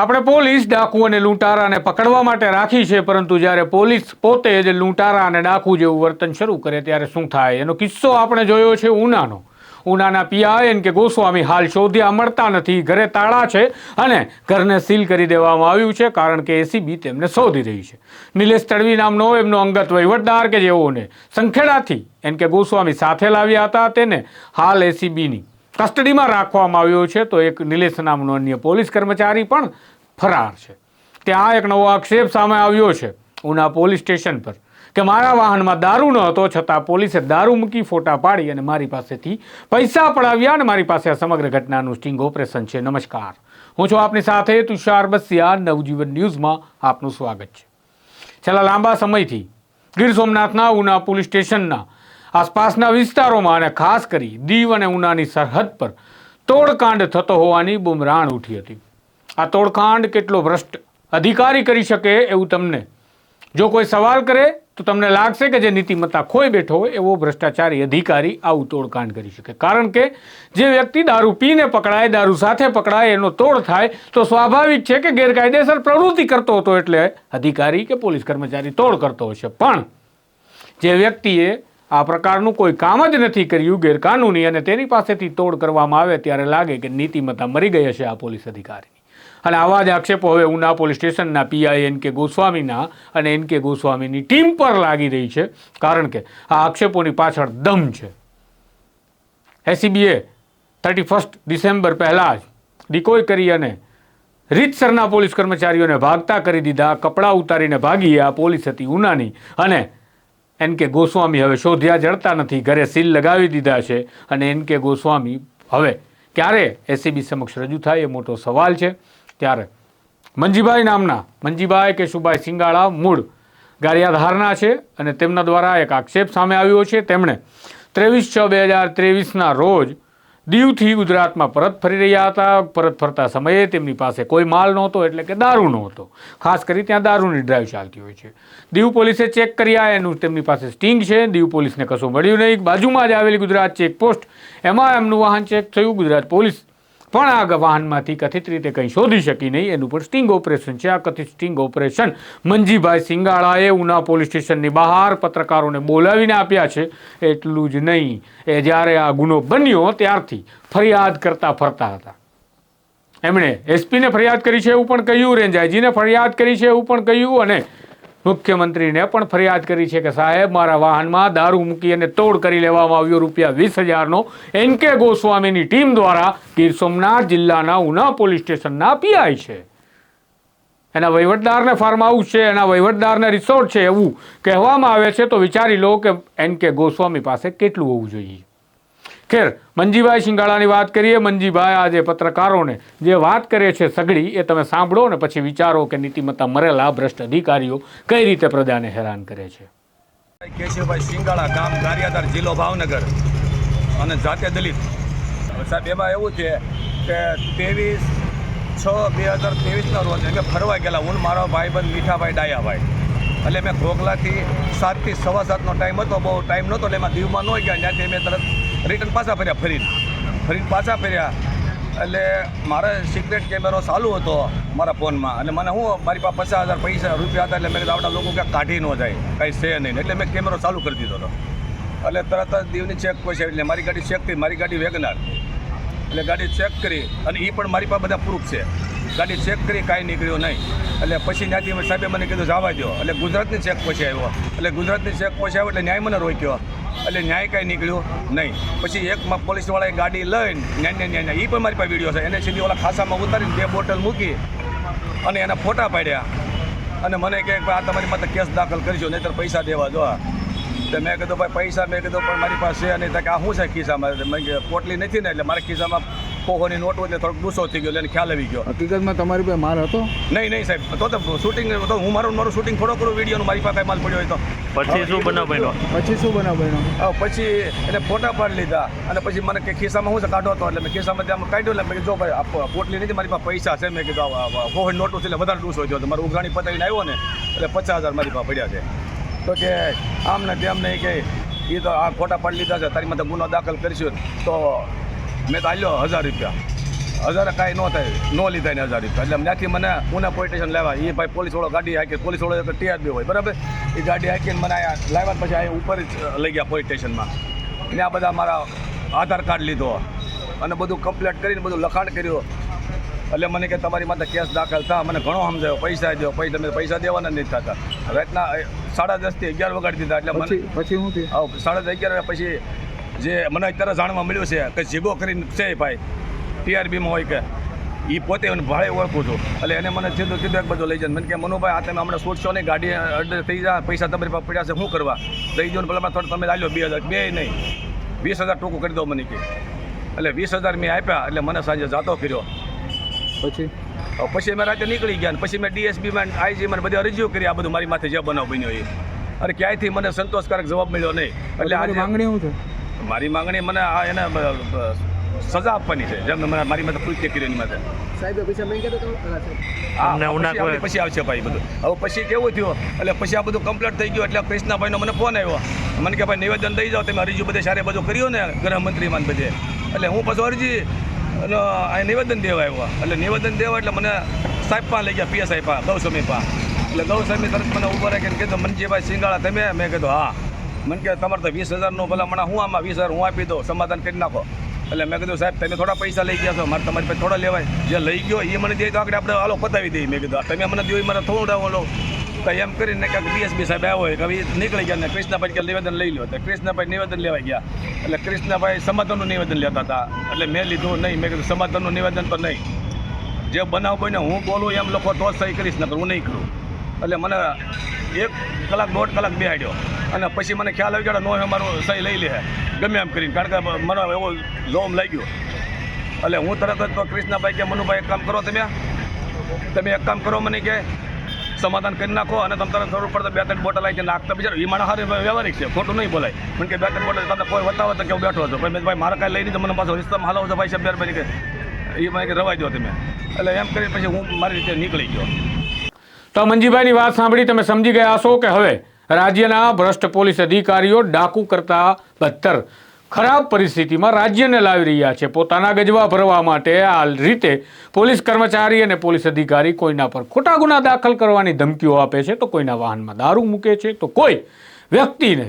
આપણે પોલીસ ડાકુ અને લૂંટારાને પકડવા માટે રાખી છે, પરંતુ જ્યારે પોલીસ પોતે જ લૂંટારા અને ડાકુ જેવું વર્તન શરૂ કરે ત્યારે શું થાય? એનો કિસ્સો આપણે જોયો છે ઉનાનો. ઉનાના પીઆઈ એન કે ગોસ્વામી હાલ શોધ્યા મળતા નથી. ઘરે તાળા છે અને ઘરને સીલ કરી દેવામાં આવ્યું છે, કારણ કે એસીબી તેમને શોધી રહી છે. નિલેશ તડવી નામનો એમનો અંગત વહીવટદાર કે જેઓને સંખેડાથી એન કે ગોસ્વામી સાથે લાવ્યા હતા, તેને હાલ એસીબીની કસ્ટડીમાં રાખવામાં આવ્યો છે તો એક નિલેશ નામનો અન્ય પોલીસ કર્મચારી પણ ફરાર છે. ત્યાં એક નવો આક્ષેપ સામે આવ્યો છે ઉના પોલીસ સ્ટેશન પર કે મારા વાહનમાં દારૂ ન હતો છતાં પોલીસે દારૂ મૂકી ફોટા પાડી અને મારી પાસેથી પૈસા પડાવ્યા અને મારી પાસે આ સમગ્ર ઘટનાનું સ્ટિંગ ઓપરેશન છે. નમસ્કાર. હું છું આપની સાથે તુષાર બસિયા, નવજીવન ન્યૂઝમાં આપનું સ્વાગત છે. છેલ્લા લાંબા સમયથી ગીર સોમનાથના ઉના પોલીસ સ્ટેશનના આસપાસના વિસ્તારોમાં અને ખાસ કરી દીવ અને ઉનાની સરહદ પર તોડકાંડ થતો હોવાની બુમરાણ ઉઠી હતી. આ તોડકાંડ કેટલો ભ્રષ્ટ અધિકારી કરી શકે એવું તમને? જો કોઈ સવાલ કરે, તો તમને લાગશે કે જે નીતિમત્તા ખોઈ બેઠો હોય, એવો ભ્રષ્ટાચારી અધિકારી આવું તોડકાંડ કરી શકે. કારણ કે જે વ્યક્તિ દારૂ પીને પકડાય, દારૂ સાથે પકડાય, એનો તોડ થાય, તો સ્વાભાવિક છે કે ગેરકાયદેસર પ્રવૃત્તિ કરતો હતો એટલે અધિકારી કે પોલીસ કર્મચારી તોડ કરતો હશે. પણ જે વ્યક્તિએ આ પ્રકારનું કોઈ કામ જ નથી કર્યું, ગેરકાનૂની અને તેની પાસેથી તોડ કરવામાં આવે ત્યારે લાગે કે નીતિમત્તા મરી ગઈ હશે આ પોલીસ અધિકારીની. અને આવા જ આક્ષેપો હવે ઉના પોલીસ સ્ટેશનના પીઆઈ એન કે ગોસ્વામીના અને એન કે ગોસ્વામીની ટીમ પર લાગી રહી છે. કારણ કે આ આક્ષેપોની પાછળ દમ છે. એસીબીએ થર્ટી ફર્સ્ટ ડિસેમ્બર પહેલાં જ ડિકોય કરી અને રીતસરના પોલીસ કર્મચારીઓને ભાગતા કરી દીધા. કપડાં ઉતારીને ભાગી આ પોલીસ હતી ઉનાની અને એન કે ગોસ્વામી હવે શોધ્યા જડતા નથી, ઘરે સીલ લગાવી દીધા છે. અને એન કે ગોસ્વામી હવે ક્યારે એસીબી સમક્ષ રજૂ થાય એ મોટો સવાલ છે. ત્યારે મંજીભાઈ નામના, મંજીભાઈ કેશુભાઈ સિંગાળા મૂળ ગારિયાધારના છે અને તેમના દ્વારા એક આક્ષેપ સામે આવ્યો છે. તેમણે ત્રેવીસ છ બે હજાર ત્રેવીસના રોજ દીવથી ગુજરાતમાં પરત ફરી રહ્યા હતા. પરત ફરતા સમયે તેમની પાસે કોઈ માલ નહોતો, એટલે કે દારૂ નહોતો. ખાસ કરી ત્યાં દારૂની ડ્રાઈવ ચાલતી હોય છે. દીવ પોલીસે ચેક કર્યા એનું તેમની પાસે સ્ટિંગ છે. દીવ પોલીસને કશું મળ્યું નહીં. બાજુમાં જ આવેલી ગુજરાત ચેકપોસ્ટ. એમાં એમનું વાહન ચેક થયું. ગુજરાત પોલીસ પણ આ વાહનમાંથી કથિત રીતે કંઈ શોધી શકી નહીં. એનું પણ સ્ટિંગ ઓપરેશન છે. આ કથિત સ્ટિંગ ઓપરેશન મંજીભાઈ સિંગાળાએ ઉના પોલીસ સ્ટેશનની બહાર પત્રકારોને બોલાવીને આપ્યા છે. એટલું જ નહીં. એ જ્યારે આ ગુનો બન્યો ત્યારથી ફરિયાદ કરતા ફરતા હતા. એમણે એસપીને ફરિયાદ કરી છે એવું પણ કહ્યું રેન્જ આઈજીને ફરિયાદ કરી છે એવું પણ કહ્યું અને મુખ્યમંત્રીને પણ ફરિયાદ કરી છે કે સાહેબ, મારા વાહનમાં દારૂ મૂકી અને તોડ કરી લેવામાં આવ્યો રૂપિયા વીસ હજારનો એન કે ગોસ્વામીની ટીમ દ્વારા ગીર સોમનાથ જિલ્લાના ઉના પોલીસ સ્ટેશનના પીઆઈ છે. એના વહીવટદારને ફાર્મ હાઉસ છે, એના વહીવટદારને રિસોર્ટ છે એવું કહેવામાં આવે છે, તો વિચારી લો કે એન કે ગોસ્વામી પાસે કેટલું હોવું જોઈએ. ખેર, મંજીભાઈ શિંગાળાની વાત કરીએ, મંજીભાઈ આજે પત્રકારોને જે વાત કરે છે સગડી, એ તમે સાંભળો ને પછી વિચારો કે નીતિમત્તા મરેલા ભ્રષ્ટ અધિકારીઓ કઈ રીતે પ્રજાને હેરાન કરે છે. કેશવભાઈ શિંગાળા ગામ ગારિયાદાર જિલ્લો ભાવનગર અને જાતે દલિત. સાહેબ, એમાં એવું છે કે ત્રેવીસ છ બે હજાર ત્રેવીસના રોજ અમે ફરવા ગયેલા હું મારો ભાઈબંધ મીઠાભાઈ ડાયાભાઈ. એટલે મેં ઘોઘલાથી સાતથી સવા સાતનો ટાઈમ હતો, બહુ ટાઈમ નહોતો એટલે એમાં દીવમાં ન ગયા ત્યાંથી મેં તરત રિટર્ન પાછા ફર્યા ફરીને. ફરીને પાછા ફર્યા. એટલે મારે સિક્રેટ કેમેરો ચાલુ હતો મારા ફોનમાં. અને મને હું, મારી પાસે પચાસ હજાર પૈસા રૂપિયા હતા એટલે મેં આવડા લોકો ક્યાંક કાઢી ન જાય. કંઈ છે નહીં. એટલે મેં કેમેરો ચાલુ કરી દીધો હતો. એટલે તરત જ દીવની ચેક પછી એટલે મારી ગાડી ચેક કરી, મારી ગાડી વેગનાર. એટલે ગાડી ચેક કરી, અને એ પણ મારી પાસે બધા પ્રૂફ છે. ગાડી ચેક કરી, કાંઈ નીકળ્યું નહીં. એટલે પછી ત્યાંથી સાહેબે મને કીધું, જવા દો એટલે ગુજરાતની ચેક પછી આવ્યો. એટલે ગુજરાતની ચેક પછી આવ્યો, એટલે ન્યાય મને રોક્યો. એટલે ન્યાય કાંઈ નીકળ્યું નહીં. પછી એક પોલીસવાળાએ ગાડી લઈને ન્યાય ન્યાય એ પણ મારી પાસે વીડિયો છે. એને સીધી ઓલા ખાસામાં ઉતારીને બે બોટલ મૂકી અને એના ફોટા પાડ્યા. અને મને કહે કે આ તમારી માથે કેસ દાખલ કરજો નહીંતર પૈસા દેવા જો તો મેં કીધું, ભાઈ, પૈસા મેં કીધું, પણ મારી પાસે અને આ શું છે ખિસ્સામાં? મેં પોટલી નથી ને, એટલે મારા ખિસ્સામાં પોહોની નોટ હોય એટલે થોડોક ગુસ્સો થઈ ગયો એટલે એને ખ્યાલ આવી ગયો. હકીકતમાં તમારી પાસે માલ હતો? નહીં નહીં સાહેબ તો તો શૂટિંગ તો હું મારું મારું શૂટિંગ થોડો કરું વિડીયોનું મારી પાસે માલ પડ્યો હોય તો. પછી શું બનાવ બન્યો? પછી શું બનાવ બન્યો? પછી એને ફોટા પાડી લીધા અને પછી મને કે ખિસ્સામાં હું છે કાઢો હતો એટલે મેં ખિસ્સામાં ત્યાં કાઢ્યો એટલે મેં કીધું જો ભાઈ પોટલી નથી મારી પાસે પૈસા છે. મેં કીધું ફોહન નોટો છે એટલે વધારે ડૂસો થયો તો. મારું ઉઘરાણી પતાવીને આવ્યો ને એટલે પચાસ હજાર મારી પાસે પડ્યા છે. તો કે આમ ને તેમ નહીં કે એ તો આ ફોટા પાડી લીધા છે તારી માટે ગુનો દાખલ કરીશું. તો મેં તો આલ્યો હજાર રૂપિયા. હજાર કાંઈ ન થાય ન લીધા ને હજાર રૂપિયા. એટલે ત્યાંથી મને ઉના પોલીસ સ્ટેશન લાવ્યા. એ ભાઈ પોલીસ વાળો ગાડી હાકી પોલીસ વાળો એક ટીઆર બી હોય બરાબર? એ ગાડી હાકીને મને અહીંયા લાવ્યા પછી અહીંયા ઉપર જ લઈ ગયા પોલીસ સ્ટેશનમાં. ત્યાં બધા મારા આધાર કાર્ડ લીધો. અને બધું કમ્પ્લીટ કરીને બધું લખાણ કર્યું. એટલે મને કે તમારી માથે કેસ દાખલ થા. મને ઘણો સમજાયો. પૈસા દો પૈસા તમે પૈસા દેવાના નથી થતા. રાતના સાડા દસથી અગિયાર વગાડી દીધા. એટલે મને પછી હું સાડા દસ અગિયાર પછી જે મને અત્યારે જાણવા મળ્યું છે કે જીગો કરીને છે ભાઈ ટીઆરબીમાં હોય કે એ પોતે ભાડે ઓળખું છું. એટલે એને મને સીધું સીધું એક બધું લઈ જાય મને કે મનુભાઈ આ તમે હમણાં છૂટશો નહીં ગાડી અડધે થઈ જાય પૈસા તમારી પાસે પડ્યા છે શું કરવા? દઈ જાઓ ભલે થોડું તમે લાવ્યો બે હજાર બે નહીં. વીસ હજાર ટૂંકું કરી દો મને કે. એટલે વીસ હજાર મેં આપ્યા એટલે મને સાંજે જાતો કર્યો પછી? પછી મેં રાતે નીકળી ગયા પછી મેં ડીએસબીમાં આઈજીમાં મને બધી અરજીઓ કરી આ બધું મારી માથે જે બનાવ બન્યો એ. અરે ક્યાંયથી મને સંતોષકારક જવાબ મળ્યો નહીં. એટલે આજે માંગણી શું છે? મારી માંગણી મને આ એને સજા આપવાની છે. જેમ મને મારી માથે કૃત્ય કર્યું એની માથે. પછી આવશે- ભાઈ બધું. હવે પછી કેવું થયું? એટલે પછી આ બધું કમ્પ્લીટ થઈ ગયું. એટલે કૃષ્ણાભાઈનો મને ફોન આવ્યો. મને કે ભાઈ નિવેદન દઈ જાઓ. તમે અરજી બધે સારે બધું કર્યું ને ગૃહમંત્રી માન બધે. એટલે હું પછી અરજી અને આ નિવેદન દેવા આવ્યો. એટલે નિવેદન દેવા એટલે મને સાહેબ પા લઈ ગયા પીએસ પા ગૌસ્વામી પા એટલે ગૌસ્વામી તરત મને ઊભા રાખીને કીધું મનજીભાઈ સિંગાળા તમે? મેં કીધું હા. મને કે તમારે તો વીસ હજારનું ભલામણા હું આમાં વીસ હજાર હું આપી દઉં, સમાધાન કરી નાખો. એટલે મેં કીધું, સાહેબ, તમે થોડા પૈસા લઈ ગયા છો, મારે તમારી પાસે થોડા લેવાય. જે લઈ ગયો એ મને દે તો આગળ આપણે હાલો પતાવી દઈએ. મેં કીધું તમે મને દો મને થોડું લો. તો એમ કરીને કે બીએસબી સાહેબ આવ્યો કે હવે નીકળી ગયા ને કૃષ્ણભાઈ કે નિવેદન લઈ લો તો કૃષ્ણભાઈ નિવેદન લેવા ગયા. એટલે કૃષ્ણભાઈ સમાધાનનું નિવેદન લેતા હતા. એટલે મેં લીધું નહીં. મેં કીધું, સમાધાનનું નિવેદન તો નહીં. જે બનાવ બન્યો, હું બોલું, એમ લોકો તો સહી કરીશ, નકર હું નહીં કરું. એટલે મને એક કલાક દોઢ કલાક બેહાડ્યો. અને પછી મને ખ્યાલ આવી ગયો નો મારું સહી લઈ લે ગમે એમ કરીને. કારણ કે મને એવો લોમ લાગ્યો. એટલે હું તરત જ તો કૃષ્ણભાઈ કે, મનુભાઈ, એક કામ કરો તમે. તમે એક કામ કરો મને કે, સમાધાન કરી નાખો અને તમે તરત જરૂર પડતો બે ત્રણ બોટલ આવી નાખતા બિચારો. એ મારા હારે વ્યવહારિક છે, ખોટું નહીં બોલાય. મને કે બે ત્રણ બોટલ તમને કોઈ બતાવો તો કે બેઠો હતો ભાઈ ભાઈ, મારા કાંઈ લઈ નહીં મને પાછો રિશ્તામાં હાલો છો, ભાઈ બે કે એ મને રવાઈ દો તમે. એટલે એમ કરી પછી હું મારી રીતે નીકળી ગયો. તો મંજીભાઈની વાત સાંભળી તમે સમજી ગયા હશો કે હવે રાજ્યના ભ્રષ્ટ પોલીસ અધિકારીઓ ડાકુ કરતા બદતર ખરાબ પરિસ્થિતિમાં રાજ્યને લાવી રહ્યા છે. પોતાના ગજવા ભરવા માટે આ રીતે પોલીસ કર્મચારી અને પોલીસ અધિકારી કોઈના પર ખોટા ગુના દાખલ કરવાની ધમકીઓ આપે છે તો કોઈના વાહનમાં દારૂ મૂકે છે તો કોઈ વ્યક્તિને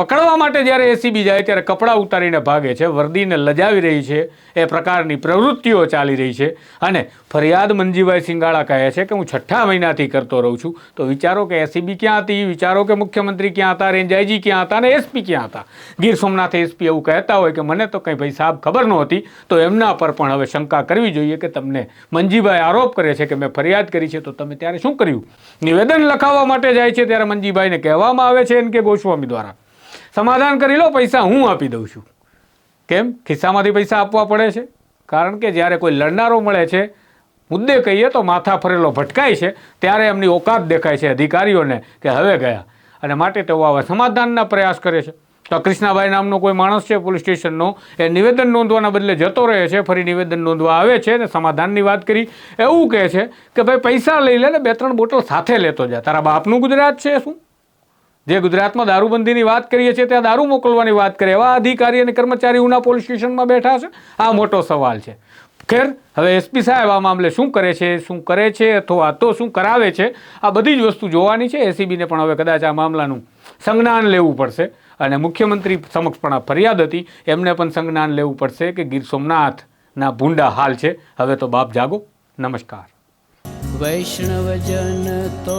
પકડવા માટે જ્યારે એસીબી જાય ત્યારે કપડાં ઉતારીને ભાગે છે, વર્દીને લજાવી રહી છે, એ પ્રકારની પ્રવૃત્તિઓ ચાલી રહી છે. અને ફરિયાદ મંજીભાઈ સિંગાળા કહે છે કે હું છઠ્ઠા મહિનાથી કરતો રહું છું. તો વિચારો કે એસીબી ક્યાં હતી, વિચારો કે મુખ્યમંત્રી ક્યાં હતા રેન્જ આઈજી ક્યાં હતા અને એસપી ક્યાં હતા? ગીર સોમનાથ એસપી એવું કહેતા હોય કે મને તો કંઈ ભાઈ સાહેબ ખબર નહોતી, તો એમના પર પણ હવે શંકા કરવી જોઈએ કે તમને મંજીભાઈ આરોપ કરે છે કે મેં ફરિયાદ કરી છે, તો તમે ત્યારે શું કર્યું? નિવેદન લખાવવા માટે જાય છે ત્યારે મંજીભાઈને કહેવામાં આવે છે એન કે ગોસ્વામી દ્વારા. સમાધાન કરી લો, પૈસા હું આપી દઉં છું. કેમ? ખિસ્સામાંથી પૈસા આપવા પડે છે. કારણ કે જ્યારે કોઈ લડનારો મળે છે, મુદ્દે કહીએ તો માથા ફરેલો ભટકાય છે, ત્યારે એમની ઓકાત દેખાય છે અધિકારીઓને કે હવે ગયા. અને માટે તેઓ આવા સમાધાનના પ્રયાસ કરે છે. તો કૃષ્ણાભાઈ નામનો કોઈ માણસ છે પોલીસ સ્ટેશનનો, એ નિવેદન નોંધવાના બદલે જતો રહે છે, ફરી નિવેદન નોંધવા આવે છે અને સમાધાનની વાત કરી, એવું કહે છે કે ભાઈ પૈસા લઈ લે ને બે ત્રણ બોટલ સાથે લેતો જાય તારા બાપનું ગુજરાત છે શું? જે ગુજરાતમાં દારૂબંધીની વાત કરીએ છીએ, ત્યાં દારૂ મોકલવાની વાત કરીએ એવા અધિકારી અને કર્મચારી ઉના પોલીસ સ્ટેશનમાં બેઠા છે? આ મોટો સવાલ છે. ખેર, હવે એસપી સાહેબ આ મામલે શું કરે છે, શું કરે છે, અથવા તો શું કરાવે છે? આ બધી જ વસ્તુ જોવાની છે. એસીબીને પણ હવે કદાચ આ મામલાનું સંજ્ઞાન લેવું પડશે. અને મુખ્યમંત્રી સમક્ષ પણ આ ફરિયાદ હતી. એમને પણ સંજ્ઞાન લેવું પડશે કે ગીર સોમનાથના ભૂંડા હાલ છે. હવે તો બાપ જાગો. નમસ્કાર. વૈષ્ણવજન તો